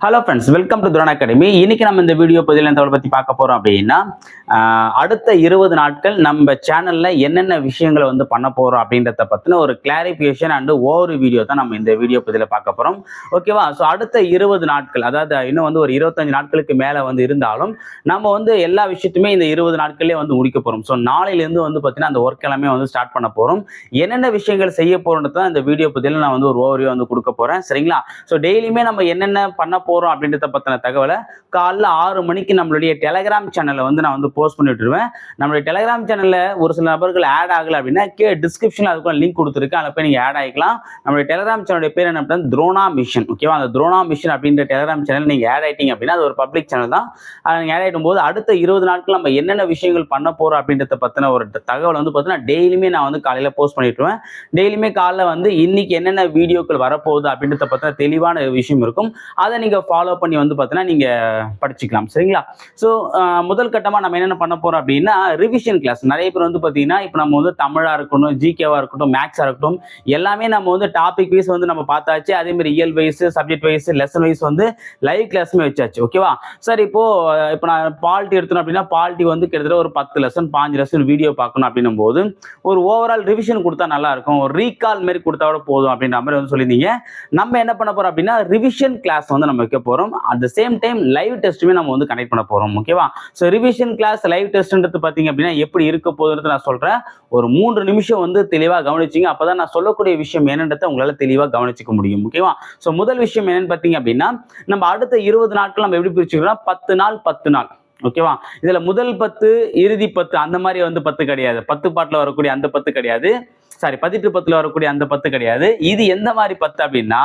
Hello friends welcome to Dhuran academy இன்னைக்கு நம்ம இந்த வீடியோ பதிவில் எந்த பற்றி பார்க்க போகிறோம் அப்படின்னா அடுத்த இருபது நாட்கள் நம்ம சேனலில் என்னென்ன விஷயங்களை வந்து பண்ண போகிறோம் அப்படின்றத பற்றின ஒரு கிளாரிஃபிகேஷன் அண்டு ஓவர் வீடியோ தான் நம்ம இந்த வீடியோ பதிவில் பார்க்க போகிறோம் ஓகேவா ஸோ அடுத்த இருபது நாட்கள் அதாவது இன்னும் வந்து ஒரு இருபத்தஞ்சு நாட்களுக்கு மேலே வந்து இருந்தாலும் நம்ம வந்து எல்லா விஷயத்தையுமே இந்த இருபது நாட்கள்லேயே வந்து முடிக்க போகிறோம் ஸோ நாளையிலேருந்து வந்து பார்த்தீங்கன்னா அந்த ஒர்க் எல்லாமே வந்து ஸ்டார்ட் பண்ண போகிறோம் என்னென்ன விஷயங்கள் செய்ய போகிறோன்றது தான் இந்த வீடியோ பதிவில் நான் வந்து ஒரு ஓவரியூ வந்து கொடுக்க போகிறேன் சரிங்களா? ஸோ டெய்லியுமே நம்ம என்னென்ன பண்ண போகிறோம் அப்படின்றத பற்றின தகவலை காலைல ஆறு மணிக்கு நம்மளுடைய டெலகிராம் சேனலில் வந்து நான் வந்து போஸ்ட் பண்ணி விட்டுருவேன். நம்மளுடைய டெலகிராம் சேனலில் ஒரு சில நபர்கள் ஆட் ஆகலை அப்படின்னா கே டிஸ்கிரிப்ஷனில் அதுக்குள்ள லிங்க் கொடுத்துருக்கேன் அதில் போய் நீங்கள் ஆட் ஆகிக்கலாம் நம்மளுடைய டெலகிராம் சேனலுடைய பேர் என்ன அப்படின்னா துரோனா மிஷன் ஓகேவா அந்த துரோனா மிஷன் அப்படின்ற டெலகிராம் சேனல் நீங்கள் ஆட் ஆயிட்டீங்க அப்படின்னா அது ஒரு பப்ளிக் சேனல் தான். அதை நீங்கள் ஆட் ஆகிடும் போது அடுத்த இருபது நாட்கள் நம்ம என்னென்ன விஷயங்கள் பண்ண போகிறோம் அப்படின்றத பற்றின ஒரு தகவல் வந்து பார்த்தீங்கன்னா டெய்லியுமே நான் வந்து காலையில் போஸ்ட் பண்ணிட்டுருவேன் டெய்லியுமே காலைல வந்து இன்னைக்கு என்னென்ன வீடியோக்கள் வரப்போகுது அப்படின்றத பற்றின தெளிவான விஷயம் இருக்கும். அதை நீங்கள் ஃபாலோ பண்ணி வந்து பார்த்தீங்கன்னா நீங்கள் படிச்சுக்கலாம். சரிங்களா? ஸோ முதல் கட்டமாக நம்ம என்னென்ன பண்ண போகிறோம் அப்படின்னா ரிவிஷன் கிளாஸ் நிறைய பேர் வந்து பார்த்தீங்கன்னா இப்போ நம்ம வந்து தமிழாக இருக்கட்டும் ஜிகேவாக இருக்கட்டும் மேக்ஸாக இருக்கட்டும் எல்லாமே நம்ம வந்து டாபிக் வைஸ் வந்து நம்ம பார்த்தாச்சு. அதே மாதிரி இயல் wise subject wise lesson wise வந்து லைவ் கிளாஸுமே வச்சாச்சு. ஓகேவா சார் இப்போ இப்போ நான் பால்ட்டி எடுத்தோம் அப்படின்னா பால்ட்டி வந்து கிட்டத்தட்ட ஒரு பத்து லெசன் பாஞ்சு லெசன் வீடியோ பார்க்கணும் அப்படின்னும் போது ஒரு ஓவரால் ரிவிஷன் கொடுத்தா நல்லா இருக்கும். ஒரு ரீகால் மாதிரி கொடுத்தா கூட போதும் அப்படின்ற மாதிரி வந்து சொல்லியிருந்தீங்க. நம்ம என்ன பண்ண போறோம் அப்படின்னா ரிவிஷன் கிளாஸ் வந்து நம்ம வைக்க போகிறோம் at the same time live டெஸ்ட்டுமே நம்ம வந்து கனெக்ட் பண்ண போகிறோம் ஓகேவா ஸோ ரிவிஷன் கிளாஸ் லைவ் டெஸ்ட்ன்றது பார்த்தீங்க அப்படின்னா எப்படி இருக்க போகுதுன்றது நான் சொல்கிறேன் ஒரு மூன்று நிமிஷம் வந்து தெளிவாக கவனிச்சிங்க. அப்போ தான் நான் சொல்லக்கூடிய விஷயம் என்னன்றதை உங்களால் தெளிவாக கவனிச்சிக்க முடியும். ஓகேவா ஸோ முதல் விஷயம் என்னன்னு பார்த்தீங்க அப்படின்னா நம்ம அடுத்த இருபது நாட்கள் நம்ம எப்படி பிரிச்சுக்கிறோம் பத்து நாள் பத்து நாள். ஓகேவா இதுல முதல் பத்து இறுதி பத்து அந்த மாதிரி வந்து பத்து கிடையாது. பத்து பாட்டில் வரக்கூடிய அந்த பத்து கிடையாது. சாரி பதிட்டு பத்துல வரக்கூடிய அந்த பத்து கிடையாது. இது எந்த மாதிரி பத்து அப்படின்னா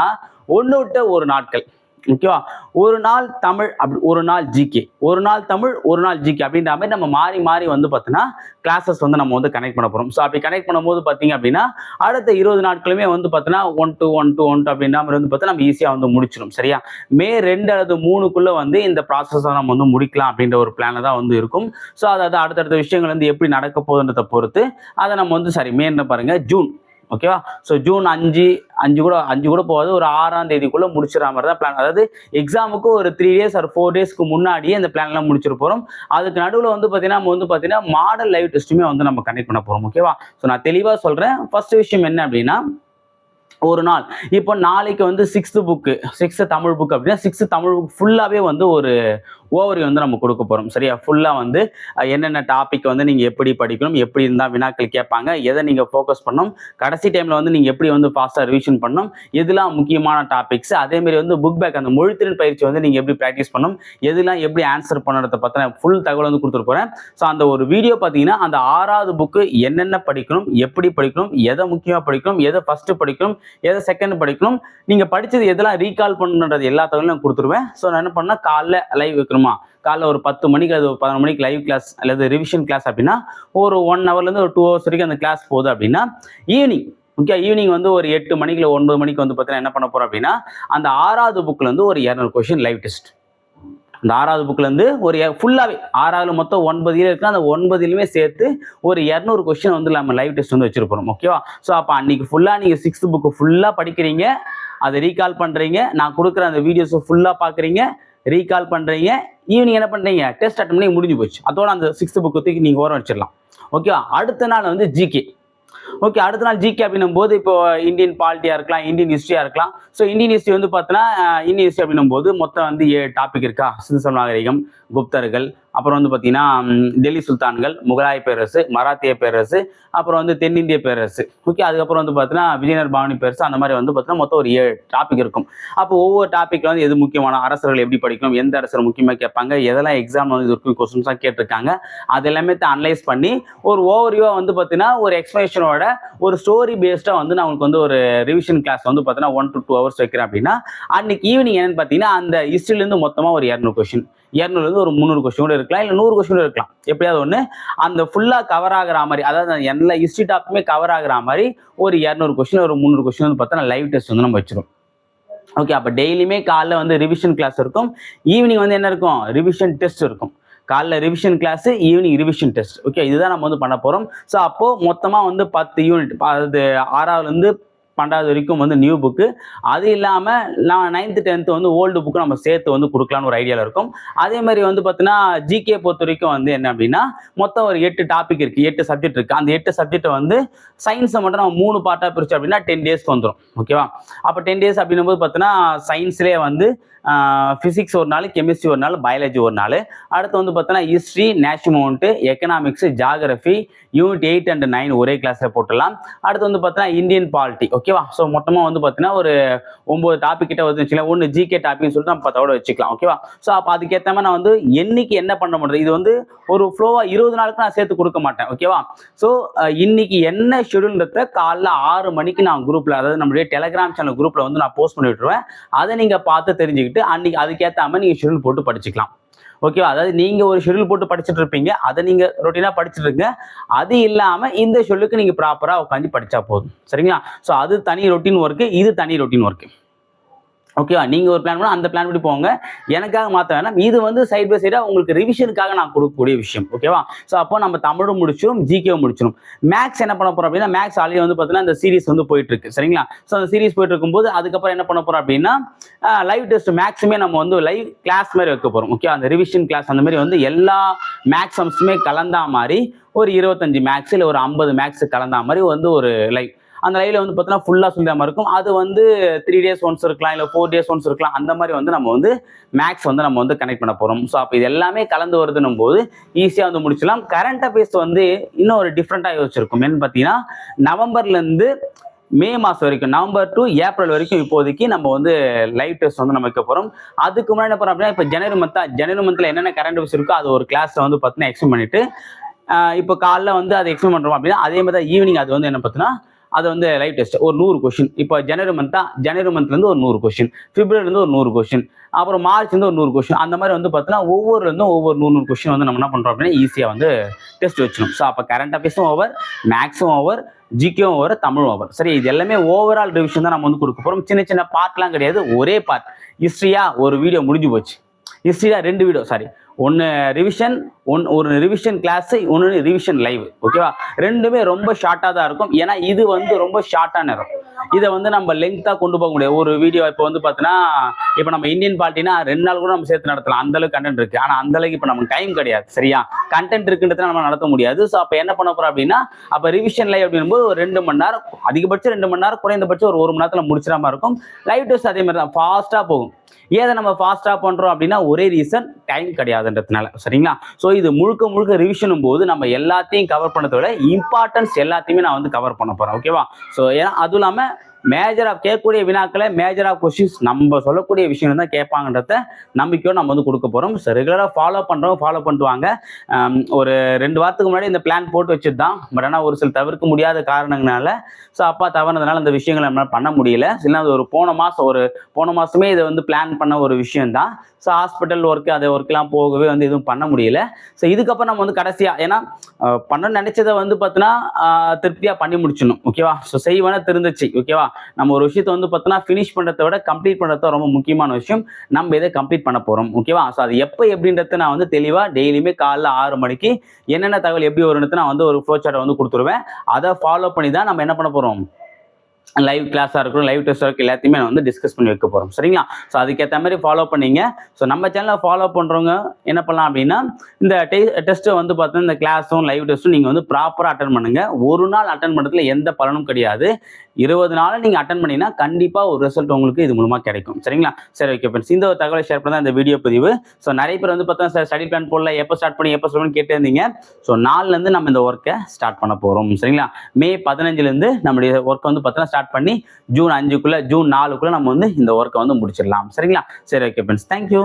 ஒன்று விட்ட ஒரு நாட்கள். ஓகேவா? ஒரு நாள் தமிழ் அப்படி ஒரு நாள் ஜிகே ஒரு நாள் தமிழ் ஒரு நாள் ஜிகே அப்படின்ற மாதிரி நம்ம மாறி மாறி வந்து பார்த்தீங்கன்னா கிளாஸஸ் வந்து நம்ம வந்து கனெக்ட் பண்ண போகிறோம் ஸோ அப்படி கனெக்ட் பண்ணும்போது பார்த்தீங்க அப்படின்னா அடுத்த இருபது நாட்களுமே வந்து பார்த்தீங்கன்னா one two one two one two அப்படின்ற மாதிரி வந்து பார்த்தா நம்ம ஈஸியாக வந்து முடிச்சிடும் சரியா? மே ரெண்டு அல்லது மூணுக்குள்ளே வந்து இந்த ப்ராசஸை நம்ம வந்து முடிக்கலாம் அப்படின்ற ஒரு பிளான் தான் வந்து இருக்கும். ஸோ அதாவது அடுத்தடுத்த விஷயங்கள் வந்து எப்படி நடக்க போகுதுன்றதை பொறுத்து அதை நம்ம வந்து சாரி மே என்ன ஜூன் ஓகேவா ஸோ ஜூன் அஞ்சு அஞ்சு கூட அஞ்சு கூட போகாது ஒரு ஆறாம் தேதிக்குள்ளே முடிச்சிடற மாதிரி தான் பிளான் அதாவது எக்ஸாமுக்கு ஒரு த்ரீ டேஸ் ஆர் ஃபோர் டேஸ்க்கு முன்னாடியே இந்த பிளான்லாம் முடிச்சிட போகிறோம் அதுக்கு நடுவில் வந்து பார்த்தீங்கன்னா நம்ம வந்து பார்த்தீங்கன்னா மாடல் லைவ் டெஸ்ட்டுமே வந்து நம்ம கனெக்ட் பண்ண போகிறோம் ஓகேவா ஸோ நான் தெளிவாக சொல்கிறேன் ஃபர்ஸ்ட் விஷயம் என்ன அப்படின்னா ஒரு நாள். இப்போ நாளைக்கு வந்து sixth book sixth Tamil book அப்படின்னா சிக்ஸ்த்து தமிழ் புக் ஃபுல்லாகவே வந்து ஒரு ஓவரி வந்து நம்ம கொடுக்க போகிறோம் சரியா? ஃபுல்லாக வந்து என்னென்ன டாபிக் வந்து நீங்கள் எப்படி படிக்கணும் எப்படி இருந்தால் வினாக்கள் கேட்பாங்க எதை நீங்கள் ஃபோக்கஸ் பண்ணணும் கடைசி டைமில் வந்து நீங்கள் எப்படி வந்து ஃபாஸ்ட்டாக ரிவிஷன் பண்ணணும் எதுலாம் முக்கியமான டாபிக்ஸ் அதேமாரி வந்து புக் பேக் அந்த மொழித்திறன் பயிற்சி வந்து நீங்கள் எப்படி ப்ராக்டிஸ் பண்ணணும் எதுலாம் எப்படி ஆன்சர் பண்ணுறத பற்றின ஃபுல் தகவல் வந்து கொடுத்துட்டு போகிறேன் ஸோ அந்த ஒரு வீடியோ பார்த்தீங்கன்னா அந்த ஆறாவது புக்கு என்னென்ன படிக்கணும் எப்படி படிக்கணும் எதை முக்கியமாக படிக்கணும் எதை ஃபஸ்ட்டு படிக்கணும் எதை செகண்ட் படிக்கணும் நீங்கள் படித்தது எதெல்லாம் ரீகால் பண்ணுன்றது எல்லா தகவலும் கொடுத்துருவேன். ஸோ நான் என்ன பண்ணால் காலைல லைவ் வைக்கணும் காலைல ஒரு பத்து மணிக்கு அது பதினொரு மணிக்கு லைவ் கிளாஸ் அல்லது ரிவிஷன் கிளாஸ் அப்படின்னா ஒரு ஒன் ஹவர்லேருந்து ஒரு டூ ஹவர்ஸ் வரைக்கும் அந்த கிளாஸ் போகுது அப்படின்னா ஈவினிங் ஓகே ஈவினிங் வந்து ஒரு எட்டு மணிக்கு இல்லை ஒன்பது மணிக்கு வந்து பார்த்தீங்கன்னா என்ன பண்ண போகிறோம் அப்படின்னா அந்த ஆறாவது புக்கில் வந்து ஒரு இரநூறு கொஷின் லைவ் டெஸ்ட் அந்த ஆறாவது புக்லேருந்து ஒரு ஃபுல்லாகவே ஆறாவது மொத்தம் ஒன்பது இயல் இருக்கு அந்த ஒன்பதுலையுமே சேர்த்து ஒரு இரநூறு கொஸ்டின் வந்து நம்ம லைவ் டெஸ்ட் வந்து வச்சுருப்போம் ஓகேவா ஸோ அப்போ அன்னைக்கு ஃபுல்லாக நீங்கள் சிக்ஸ்த் புக்கு ஃபுல்லாக படிக்கிறீங்க அதை ரீகால் பண்ணுறீங்க நான் கொடுக்குற அந்த வீடியோஸை ஃபுல்லாக பார்க்குறீங்க ரீகால் பண்ணுறீங்க ஈவினிங் என்ன பண்ணுறீங்க டெஸ்ட் அட்டன் பண்ணி முடிஞ்சு போச்சு. அதோட அந்த சிக்ஸ்த் புக்கு தூக்கி நீங்கள் ஓரம் வச்சிடலாம். ஓகேவா அடுத்த நாள் வந்து ஜிகே ஓகே அடுத்த நாள் ஜிகே அப்படின்னும் போது இப்போ இந்தியன் பாலிட்டியாக இருக்கலாம் இந்தியன் ஹிஸ்ட்ரியாக இருக்கலாம். ஸோ இந்தியன் ஹிஸ்ட்ரி வந்து பார்த்தோன்னா இந்தியன் ஹிஸ்ட்ரி அப்படின்னும் போது மொத்தம் வந்து ஏ டாபிக் இருக்கா? சிந்து நாகரிகம் குப்தர்கள் அப்புறம் வந்து பார்த்தீங்கன்னா டெல்லி சுல்தான்கள் முகலாய பேரரசு மராத்திய பேரரசு அப்புறம் வந்து தென்னிந்திய பேரரசு. ஓகே அதுக்கப்புறம் வந்து பார்த்தீங்கன்னா விஜயநர் பாவனி பேரரசு அந்த மாதிரி வந்து பார்த்தீங்கன்னா மொத்தம் ஒரு ஏழு டாபிக் இருக்கும். அப்போ ஒவ்வொரு டாப்பிக்கில் வந்து எது முக்கியமான அரசர்கள் எப்படி படிக்கணும் எந்த அரசர் முக்கியமாக கேட்பாங்க எதெல்லாம் எக்ஸாம் வந்து இருக்கும் கொஸ்டின்ஸாக கேட்டிருக்காங்க அது எல்லாமே அனலைஸ் பண்ணி ஒரு ஓவர்வியூவாக வந்து பார்த்தீங்கன்னா ஒரு எக்ஸ்பிளேஷனோட ஒரு ஸ்டோரி பேஸ்டாக வந்து நான் உங்களுக்கு வந்து ஒரு ரிவிஷன் கிளாஸ் வந்து பார்த்தீங்கன்னா ஒன் டு டூ ஹவர்ஸ் வைக்கிறேன் அப்படின்னா அன்னைக்கு ஈவினிங் என்னன்னு பார்த்தீங்கன்னா அந்த ஹிஸ்ட்ரிலேருந்து மொத்தமாக ஒரு இரநூறு கொஷின் இரநூறுலேருந்து ஒரு முந்நூறு கொஸ்டின் கூட இருக்கலாம் இல்லை நூறு கொஸ்டின் இருக்கலாம். எப்படியாவது ஒன்று அந்த ஃபுல்லாக கவர் ஆகிற மாதிரி அதாவது எல்லா ஹிஸ்ட்ரி டாப்புமே கவர் ஆகிற மாதிரி ஒரு இரநூறு கொஸ்டின் ஒரு முந்நூறு கொஸ்டின் வந்து பார்த்தா லைவ் டெஸ்ட் வந்து நம்ம வச்சிரும் ஓகே அப்போ டெய்லியுமே காலைல வந்து ரிவிஷன் கிளாஸ் இருக்கும். ஈவினிங் வந்து என்ன இருக்கும்? ரிவிஷன் டெஸ்ட் இருக்கும். காலைல revision class evening revision test okay இதுதான் நம்ம வந்து பண்ண போகிறோம் ஸோ அப்போது மொத்தமாக வந்து பத்து யூனிட் அது ஆறாவதுலேருந்து பன்னெண்டாவது வரைக்கும் வந்து நியூ புக்கு அது இல்லாமல் நான் நைன்த்து டென்த்து வந்து ஓல்டு புக்கு நம்ம சேர்த்து வந்து கொடுக்கலான்னு ஒரு ஐடியாவில் இருக்கும். அதே மாதிரி வந்து பார்த்தீங்கன்னா ஜிகே பொறுத்த வரைக்கும் வந்து என்ன அப்படின்னா மொத்தம் ஒரு எட்டு டாபிக் இருக்குது எட்டு சப்ஜெக்ட் இருக்குது அந்த எட்டு சப்ஜெக்ட்டை வந்து சயின்ஸை மட்டும் நம்ம மூணு பார்ட்டாக பிரிச்சு அப்படின்னா டென் டேஸ்க்கு வந்துடும் ஓகேவா அப்போ டென் டேஸ் அப்படின்னும் போது பார்த்தீங்கன்னா சயின்ஸ்லேயே வந்து ஃபிசிக்ஸ் ஒரு நாள் கெமிஸ்ட்ரி ஒரு நாள் பயாலஜி ஒரு நாள். அடுத்து வந்து பார்த்தோன்னா history national economics geography unit eight and nine ஒரே கிளாஸில் போட்டுடலாம். அடுத்து வந்து பார்த்தீங்கன்னா இந்தியன் பாலிட்டி ஓகேவா ஸோ மொத்தமாக வந்து பார்த்தீங்கன்னா ஒரு ஒம்பது டாபிக் கிட்ட வந்து ஒன்று ஜிகே டாபிக்னு சொல்லிட்டு நம்ம பத்தோட வச்சுக்கலாம். ஓகேவா ஸோ அப்போ அதுக்கேற்ற மாதிரி நான் வந்து என்னைக்கு என்ன பண்ண முடியுது இது வந்து ஒரு ஃப்ளோவாக இருபது நாளுக்கு நான் சேர்த்து கொடுக்க மாட்டேன். ஓகேவா ஸோ இன்னைக்கு என்ன ஷெடியூல்ன்றத காலைல ஆறு மணிக்கு நான் குரூப்பில் அதாவது நம்மளுடைய டெலகிராம் சேனல் குரூப்பில் வந்து நான் போஸ்ட் பண்ணி விட்டுருவேன். அதை நீங்கள் பார்த்து தெரிஞ்சுக்கிட்டு அன்னைக்கு அதுக்கேற்ற மாதிரி நீங்கள் ஷெடியூல் போட்டு படிச்சுக்கலாம். ஓகேவா அதாவது நீங்கள் ஒரு ஷெடியூல் போட்டு படிச்சுட்டு இருப்பீங்க அதை நீங்கள் ரொட்டீனாக படிச்சுட்டு இருங்க அது இல்லாமல் இந்த ஷெடியூலுக்கு நீங்கள் ப்ராப்பராக உட்காந்து படித்தா போதும். சரிங்களா? ஸோ அது தனி ரொட்டீன் ஒர்க்கு இது தனி ரொட்டீன் ஒர்க்கு ஓகேவா நீங்கள் ஒரு பிளான் பண்ணால் அந்த பிளான் படி போங்க. எனக்காக மாற்ற வேணாம். இது வந்து சைட் பை சைடாக உங்களுக்கு ரிவிஷனுக்காக நான் கொடுக்கக்கூடிய விஷயம். ஓகேவா ஸோ அப்போ நம்ம தமிழும் முடிச்சிடும் ஜிகேவும் முடிச்சிடும் மேக்ஸ் என்ன பண்ண போகிறோம் அப்படின்னா மேக்ஸ் ஆல்ரெடி வந்து பார்த்தீங்கன்னா இந்த சீரிஸ் வந்து போயிட்டு இருக்கு சரிங்களா? ஸோ அந்த சீரிஸ் போயிட்டு இருக்கும்போது அதுக்கப்புறம் என்ன பண்ண போகிறோம் அப்படின்னா லைவ் டெஸ்ட் மேக்ஸுமே நம்ம வந்து லைவ் கிளாஸ் மாதிரி வைக்க போகிறோம் ஓகே அந்த ரிவிஷன் கிளாஸ் அந்த மாதிரி வந்து எல்லா மேக்ஸ் அம்சமே கலந்தா மாதிரி ஒரு இருபத்தஞ்சு மேக்ஸ் இல்லை ஒரு ஐம்பது மேக்ஸ் கலந்தா மாதிரி வந்து ஒரு லைவ் அந்த லைவ்ல வந்து பார்த்தீங்கன்னா ஃபுல்லாக சொல்லிற இருக்கும். அது வந்து த்ரீ டேஸ் ஒன்ஸ் இருக்கலாம் இல்லை ஃபோர் டேஸ் ஒன்ஸ் இருக்கலாம். அந்த மாதிரி வந்து நம்ம வந்து மேக்ஸ் வந்து நம்ம வந்து கனெக்ட் பண்ண போகிறோம் ஸோ அப்போ இது எல்லாமே கலந்து வருதுன்னும் போது ஈஸியாக வந்து முடிச்சிடலாம். கரண்ட் அஃபேர்ஸ் வந்து இன்னும் ஒரு டிஃப்ரெண்ட்டாக யோசிச்சிருக்கும். என்னன்னு பார்த்தீங்கன்னா நவம்பர்லேருந்து மே மாதம் வரைக்கும் நவம்பர் டு ஏப்ரல் வரைக்கும் இப்போதைக்கு நம்ம வந்து லைவ் டெஸ்ட் வந்து நம்ம வைக்க போகிறோம் அதுக்கு முன்னாடி என்ன பண்ணுறோம் அப்படின்னா இப்போ ஜனவரி மந்த்தா ஜனவரி மந்தில் என்னென்ன கரண்ட் அஃபேர்ஸ் இருக்கோ அது ஒரு கிளாஸில் வந்து பார்த்தீங்கன்னா எக்ஸ்பிளைன் பண்ணிட்டு இப்போ காலைல வந்து அதை எக்ஸ்பிளைன் பண்ணுறோம் அப்படின்னா அதே மாதிரி தான் ஈவினிங் அது வந்து என்ன பார்த்தீங்கன்னா அது வந்து லைவ் டெஸ்ட் ஒரு நூறு கொஷின் இப்போ ஜனவரி மந்த்தா ஜனவரி மந்த்லேருந்து ஒரு நூறு கொஷின் பிப்ரவரிலேருந்து ஒரு நூறு கொஷின் அப்புறம் மார்ச்லேருந்து ஒரு நூறு கொஷின் அந்த மாதிரி வந்து பார்த்தீங்கன்னா ஒவ்வொருலேருந்தும் ஒவ்வொரு நூறு நூறு கொஷின் வந்து நம்ம என்ன பண்ணுறோம் அப்படின்னா ஈஸியாக வந்து டெஸ்ட் வச்சிடும் ஸோ அப்போ கரண்ட் அஃபேர்ஸும் ஓவர் மேக்ஸும் ஓவர் ஜிகேவும் ஓவர் தமிழும் ஓவர் சரி இது எல்லாமே ஓவரால் ரிவிஷன் தான் நம்ம வந்து கொடுக்க போகிறோம் சின்ன சின்ன பார்ட்லாம் கிடையாது ஒரே பார்ட் ஹிஸ்ட்ரியாக ஒரு வீடியோ முடிஞ்சு போச்சு. ஹிஸ்ட்ரியாக ரெண்டு வீடியோ சாரி ஒன்று ரிவிஷன் ஒன் ஒரு ரிவிஷன் கிளாஸு ஒன்று ரிவிஷன் லைவ் ஓகேவா ரெண்டுமே ரொம்ப ஷார்ட்டாக தான் இருக்கும். ஏன்னா இது வந்து ரொம்ப ஷார்ட்டாக நேரம். இதை வந்து நம்ம லெங்க்த்தாக கொண்டு போக முடியாது. ஒரு வீடியோ இப்போ வந்து பார்த்தீங்கன்னா இப்போ நம்ம இந்தியன் பார்ட்டினா ரெண்டு நாள் கூட நம்ம சேர்த்து நடத்தலாம். அந்தளவுக்கு கண்டென்ட் இருக்குது ஆனால் அந்த அளவுக்கு இப்போ நமக்கு டைம் கிடையாது சரியா? கண்டென்ட் இருக்குன்றத நம்ம நடத்த முடியாது. ஸோ அப்போ என்ன பண்ண போகிறோம் அப்படின்னா அப்போ ரிவிஷன் லைவ் அப்படின்போது ஒரு ரெண்டு மணி நேரம் அதிகபட்சம் ரெண்டு மணி நேரம் குறைந்தபட்சம் ஒரு ஒரு மணி நேரத்தில் முடிச்சிட மாதிரி இருக்கும். லைவ் டூஸ் அதே மாதிரி தான். ஃபாஸ்ட்டாக போகும். ஏதை நம்ம ஃபாஸ்ட்டாக பண்ணுறோம் அப்படின்னா ஒரே ரீசன் டைம் கிடையாது. கிடையாதுன்றதுனால சரிங்களா? ஸோ இது முழுக்க முழுக்க ரிவிஷனும் போது நம்ம எல்லாத்தையும் கவர் பண்ணதை விட இம்பார்ட்டன்ஸ் எல்லாத்தையுமே நான் வந்து கவர் பண்ண போகிறேன் ஓகேவா ஸோ ஏன்னா அதுவும் இல்லாமல் மேஜர் ஆஃப் கேட்கக்கூடிய வினாக்களை மேஜர் ஆஃப் கொஸ்டின்ஸ் நம்ம சொல்லக்கூடிய விஷயம் தான் கேட்பாங்கன்றத நம்பிக்கையோடு நம்ம வந்து கொடுக்க போகிறோம் ஸோ ரெகுலராக ஃபாலோ பண்ணுறோம் ஃபாலோ பண்ணுவாங்க ஒரு ரெண்டு வாரத்துக்கு முன்னாடி இந்த பிளான் போட்டு வச்சுட்டு தான் பட் ஆனால் ஒரு சில தவிர்க்க முடியாத காரணங்களால ஸோ அப்பா தவறுனதுனால அந்த விஷயங்களை நம்மளால் பண்ண முடியல. சில அது ஒரு போன மாதம் ஒரு போன மாதமே இதை வந்து பிளான் பண்ண ஒரு விஷயம் தான் ஸோ ஹாஸ்பிட்டல் ஒர்க்கு அது ஒர்க்கெலாம் போகவே வந்து எதுவும் பண்ண முடியல. ஸோ இதுக்கப்புறம் நம்ம வந்து கடைசியாக ஏன்னா பண்ண பண்ணணும்னு நினைச்சதை வந்து பார்த்தீங்கன்னா திருப்தியாக பண்ணி முடிச்சிடணும். ஓகேவா ஸோ செய்வன திருந்துச்சு. ஓகேவா நம்ம ஒரு விஷயத்தை வந்து பார்த்தோன்னா ஃபினிஷ் பண்ணுறத விட கம்ப்ளீட் பண்ணுறது ரொம்ப முக்கியமான விஷயம். நம்ம இதை கம்ப்ளீட் பண்ண போகிறோம் ஓகேவா ஸோ அது எப்போ எப்படின்றத நான் வந்து தெளிவாக டெய்லியுமே காலைல ஆறு மணிக்கு என்னென்ன தகவல் எப்படி வரும்னு நான் வந்து ஒரு ஃப்ளோ சார்ட்டை வந்து கொடுத்துருவேன். அதை ஃபாலோ பண்ணி தான் நம்ம என்ன பண்ண போகிறோம் லைவ் கிளாஸாக இருக்கட்டும் லைவ் டெஸ்ட்டாக இருக்கும் எல்லாத்தையுமே நான் வந்து டிஸ்கஸ் பண்ணி வைக்க போகிறோம் சரிங்களா? ஸோ அதுக்கேற்ற மாதிரி ஃபாலோ பண்ணீங்க. ஸோ நம்ம சேனலை ஃபாலோ பண்ணுறவங்க என்ன பண்ணலாம் அப்படின்னா இந்த டெ டெஸ்ட்டை வந்து பார்த்தீங்கன்னா இந்த கிளாஸும் லைவ் டெஸ்ட்டும் நீங்கள் வந்து ப்ராப்பராக அட்டன் பண்ணுங்க. ஒரு நாள் அட்டன் பண்ணுறதுல எந்த பலனும் கிடையாது. இருபது நாள் நீங்கள் அட்டன் பண்ணிங்கன்னா கண்டிப்பாக ஒரு ரிசல்ட் உங்களுக்கு இது மூலமாக கிடைக்கும். சரிங்களா? சரி ஓகே ஃப்ரெண்ட்ஸ் இந்த ஒரு தகவலை ஷேர் பண்ண இந்த வீடியோ பதிவு. ஸோ நிறைய பேர் வந்து பார்த்தா சார் ஸ்டடி பிளான் போடல எப்போ ஸ்டார்ட் பண்ணி எப்போ சொல்லணும்னு கேட்டே ஸோ நாலுலேருந்து நம்ம இந்த ஒர்க்கை ஸ்டார்ட் பண்ண போகிறோம் சரிங்களா? மே பதினஞ்சுலேருந்து நம்மளுடைய ஒர்க்கை வந்து பார்த்தீங்கன்னா ஸ்டார்ட் பண்ணி ஜூன் அஞ்சுக்குள்ளே ஜூன் நாலுக்குள்ளே நம்ம வந்து இந்த ஒர்க்கை வந்து முடிச்சிடலாம். சரிங்களா? சரி ஓகே ஃப்ரெண்ட்ஸ் தேங்க்யூ